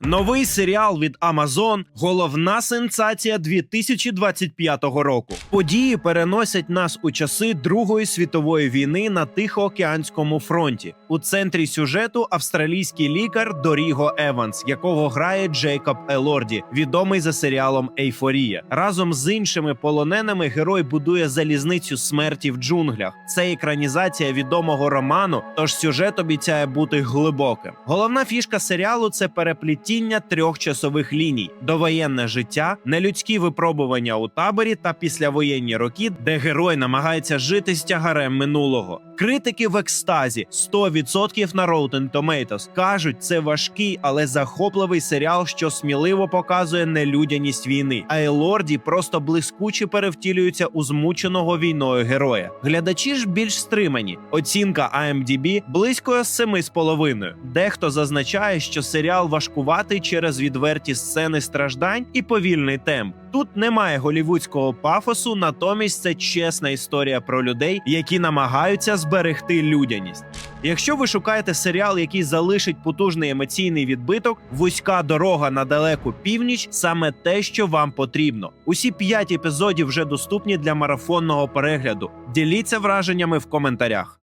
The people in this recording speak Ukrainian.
Новий серіал від Amazon – головна сенсація 2025 року. Події переносять нас у часи Другої світової війни на Тихоокеанському фронті. У центрі сюжету австралійський лікар Доріго Еванс, якого грає Джейкоб Елорді, відомий за серіалом Ейфорія. Разом з іншими полоненими герой будує залізницю смерті в джунглях. Це екранізація відомого роману, тож сюжет обіцяє бути глибоким. Головна фішка серіалу це перепліття трьох часових ліній: довоєнне життя, нелюдські випробування у таборі та післявоєнні роки, де герой намагається жити з тягарем минулого. Критики в екстазі 100% на Rotten Tomatoes кажуть, це важкий, але захопливий серіал, що сміливо показує нелюдяність війни. А Елорді просто блискуче перевтілюється у змученого війною героя. Глядачі ж більш стримані. Оцінка IMDb близько 7,5. Дехто зазначає, що серіал важкуватий через відверті сцени страждань і повільний темп. Тут немає голівудського пафосу, натомість це чесна історія про людей, які намагаються зберегти людяність. Якщо ви шукаєте серіал, який залишить потужний емоційний відбиток, вузька дорога на далеку північ саме те, що вам потрібно. Усі п'ять епізодів вже доступні для марафонного перегляду. Діліться враженнями в коментарях.